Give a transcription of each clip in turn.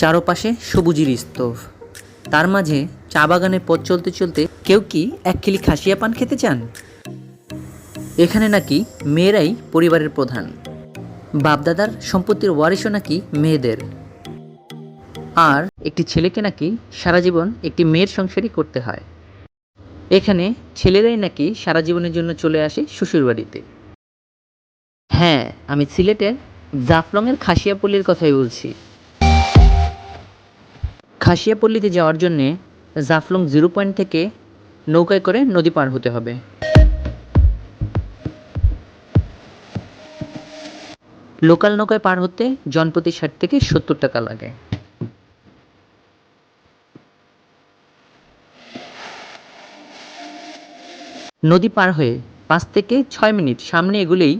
চারপাশে সবুজের স্তূপ। তার মাঝে চা বাগানে পথ চলতে চলতে কেউ কি এক কিলি খাসিয়া পান খেতে চান? এখানে নাকি মেয়েরাই পরিবারের প্রধান। বাপদাদার সম্পত্তির ওয়ারিশও নাকি মেয়েদের। আর একটি ছেলেকে নাকি সারা জীবন একটি মেয়ের সংসারই করতে হয়। এখানে ছেলেরাই নাকি সারা জীবনের জন্য চলে আসে শ্বশুরবাড়িতে। হ্যাঁ আমি সিলেটের জাফলংয়ের খাসিয়াপল্লির কথাই বলছি। খাসিয়াপল্লিতে যাওয়ার জন্যে জাফলং জিরো পয়েন্ট থেকে নৌকায় করে নদী পার হতে হবে। লোকাল নৌকায় পার হতে জনপ্রতি ষাট থেকে সত্তর টাকা লাগে। নদী পার হয়ে পাঁচ থেকে ছয় মিনিট সামনে এগুলেই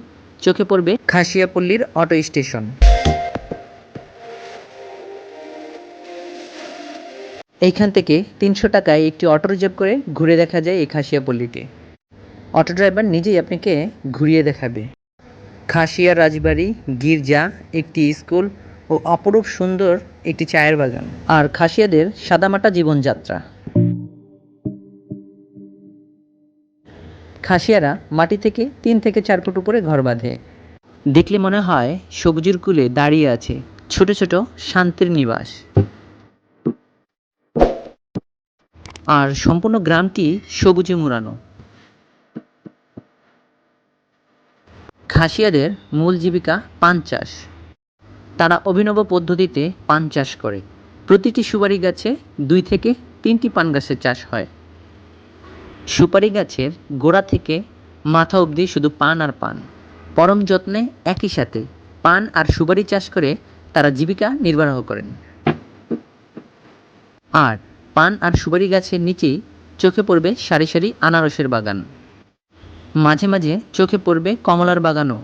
চোখে পড়বে খাসিয়াপল্লির অটো স্টেশন। এইখান থেকে তিনশো টাকায় একটি অটো রিজার্ভ করে ঘুরে দেখা যায় এই খাসিয়াপল্লিটি অটো ড্রাইভার নিজেই আপনাকে ঘুরিয়ে দেখাবে। খাসিয়া রাজবাড়ি, গির্জা, একটি স্কুল ও অপরূপ সুন্দর একটি চায়ের বাগান। আর খাসিয়াদের সাদামাটা জীবনযাত্রা। খাসিয়ারা মাটি থেকে তিন থেকে চার ফুট উপরে ঘর বাঁধে। দেখলে মনে হয় সবুজের কুলে দাঁড়িয়ে আছে ছোট ছোট শান্তির নিবাস। আর সম্পূর্ণ গ্রামটি সবুজে মুড়ানো। খাসিয়াদের মূল জীবিকা পান চাষ। তারা অভিনব পদ্ধতিতে পান চাষ করে। প্রতিটি সুপারি গাছে দুই থেকে তিনটি পান গাছের চাষ হয়। সুপারি গাছের গোড়া থেকে মাথা অবধি শুধু পান আর পান। পরম যত্নে একই সাথে পান আর সুপারি চাষ করে তারা জীবিকা নির্বাহ করেন। আর পান আর সুপারি গাছের নিচেই চোখে পড়বে সারি সারি আনারসের বাগান। মাঝে মাঝে চোখে পড়বে কমলার বাগানও।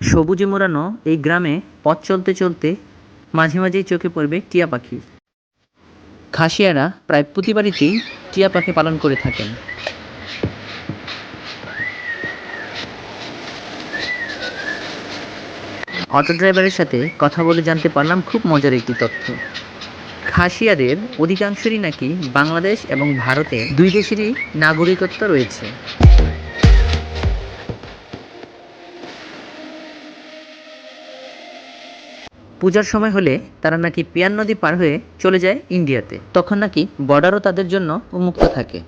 সবুজে মোড়ানো এই গ্রামে পথ চলতে চলতে মাঝে মাঝেই চোখে পড়বে টিয়া পাখি। খাসিয়ারা প্রায় প্রতি বাড়িতেই টিয়া পাখি পালন করে থাকেন। অটো ড্রাইভারের সাথে কথা বলে জানতে পারলাম খুব মজার একটি তথ্য। খাসিয়াদের অধিকাংশেরই নাকি বাংলাদেশ এবং ভারতে দুই দেশেরই নাগরিকত্ব রয়েছে। পূজার সময় হলে তারা নাকি পিয়ান নদী পার হয়ে চলে যায় ইন্ডিয়াতে। তখন নাকি বর্ডারও তাদের জন্য উন্মুক্ত থাকে।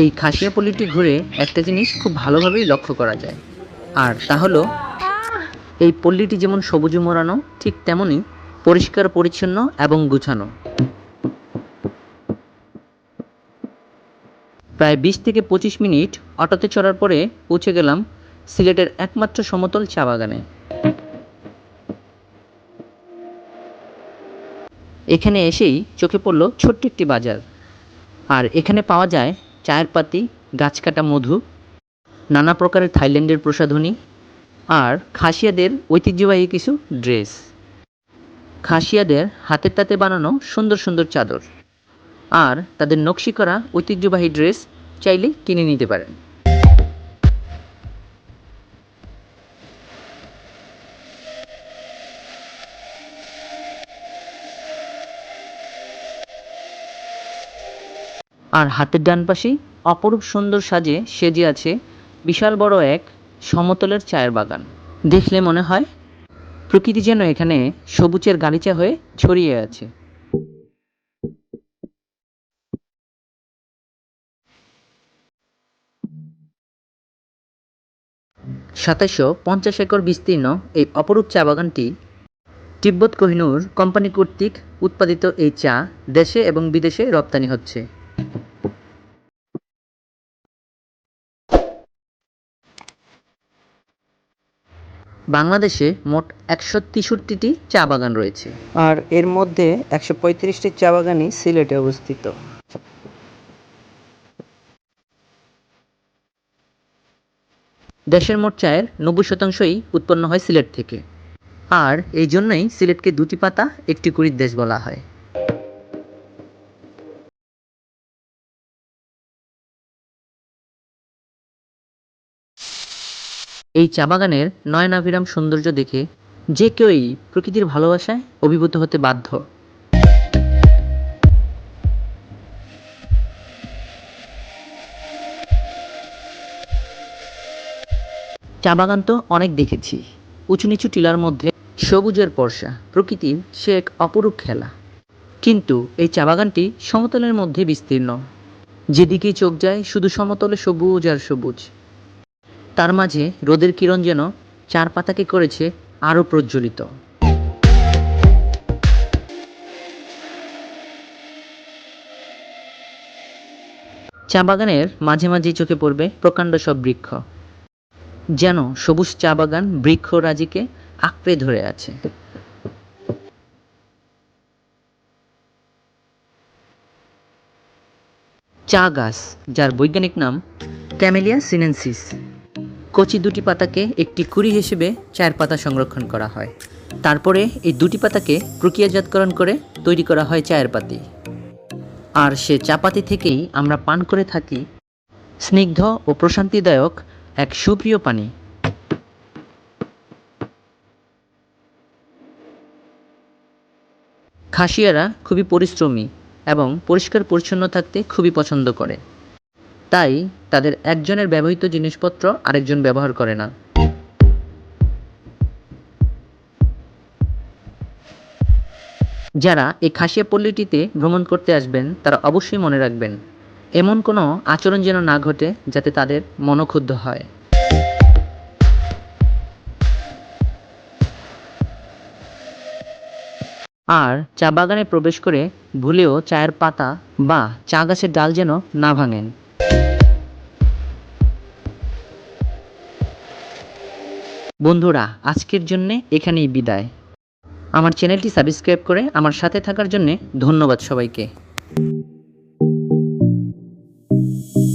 এই খাসিয়া পল্লীটি ঘুরে একটা জিনিস খুব ভালোভাবেই লক্ষ্য করা যায়। আর তা হলো, এই পল্লীটি যেমন সবুজে মোড়ানো, ঠিক তেমনই পরিষ্কার, পরিচ্ছন্ন এবং গুছানো। প্রায় বিশ থেকে পঁচিশ মিনিট অটোতে চড়ার পরে পৌঁছে গেলাম সিলেটের একমাত্র সমতল চা বাগানে। এখানে এসেই চোখে পড়ল ছোট্ট একটি বাজার। আর এখানে পাওয়া যায় চায়ের পাতি, গাছ কাটা মধু, নানা প্রকারের থাইল্যান্ডের প্রসাধনী আর খাসিয়াদের ঐতিহ্যবাহী কিছু ড্রেস। খাসিয়াদের হাতের তাতে বানানো সুন্দর সুন্দর চাদর। আর তাদের নকশি করা ঐতিহ্যবাহী ড্রেস চাইলে কিনে নিতে পারেন। আর হাতের ডান পাশেই অপরূপ সুন্দর সাজে সেজে আছে বিশাল বড় এক সমতলের চায়ের বাগান। দেখলে মনে হয় প্রকৃতি যেন এখানে সবুজের গালিচা হয়ে ছড়িয়ে আছে। সাতাশশো পঞ্চাশ একর বিস্তীর্ণ এই অপরূপ চা বাগানটি তিব্বত কোহিনূর কোম্পানি কর্তৃক উৎপাদিত এই চা দেশে এবং বিদেশে রপ্তানি হচ্ছে। বাংলাদেশে মোট একশো তেষট্টিটি চা বাগান রয়েছে। আর এর মধ্যে একশো পঁয়ত্রিশটি চা বাগানই সিলেটে অবস্থিত। দেশের মোট চায়ের নব্বই শতাংশই উৎপন্ন হয় সিলেট থেকে। আর এই জন্যই সিলেটকে দুটি পাতা একটি কুড়ির দেশ বলা হয়। এই চা বাগানের নয়নাভিরাম সৌন্দর্য দেখে যে কেউই প্রকৃতির ভালোবাসায় অভিভূত হতে বাধ্য। চা বাগান তো অনেক দেখেছি। উঁচু নিচু টিলার মধ্যে সবুজের বর্ষা প্রকৃতির সে এক অপরূপ খেলা। কিন্তু এই চা বাগানটি সমতলের মধ্যে বিস্তীর্ণ। যেদিকেই চোখ যায়, শুধু সমতলে সবুজ আর সবুজ। তার মাঝে রোদের কিরণ যেন চার পাতাকে করেছে আরও প্রজ্বলিত। চা বাগানের মাঝে মাঝেই চোখে পড়বে প্রকাণ্ড সব বৃক্ষ। যেন সবুজ চা বাগান বৃক্ষরাজিকে আঁকড়ে ধরে আছে। চা গাছ, যার বৈজ্ঞানিক নাম ক্যামেলিয়া সিনেনসিস। কচি দুটি পাতাকে একটি কুড়ি হিসেবে চায়ের পাতা সংরক্ষণ করা হয়। তারপরে এই দুটি পাতাকে প্রক্রিয়াজাতকরণ করে তৈরি করা হয় চায়ের পাতি। আর সে চা পাতি থেকেই আমরা পান করে থাকি স্নিগ্ধ ও প্রশান্তিদায়ক এক সুপ্রিয় পানি। খাসিয়ারা খুবই পরিশ্রমী এবং পরিষ্কার পরিচ্ছন্ন থাকতে খুবই পছন্দ করে। তাই তাদের একজনের ব্যবহৃত জিনিসপত্র আরেকজন ব্যবহার করে না। যারা এই খাসিয়া পল্লীটিতে ভ্রমণ করতে আসবেন, তারা অবশ্যই মনে রাখবেন, এমন কোনো আচরণ যেন না ঘটে যাতে তাদের মনক্ষুব্ধ হয়। আর চা বাগানে প্রবেশ করে ভুলেও চায়ের পাতা বা চা গাছের ডাল যেন না ভাঙেন। বন্ধুরা, আজকের জন্যে এখানেই বিদায়। আমার চ্যানেলটি সাবস্ক্রাইব করে আমার সাথে থাকার জন্যে ধন্যবাদ সবাইকে।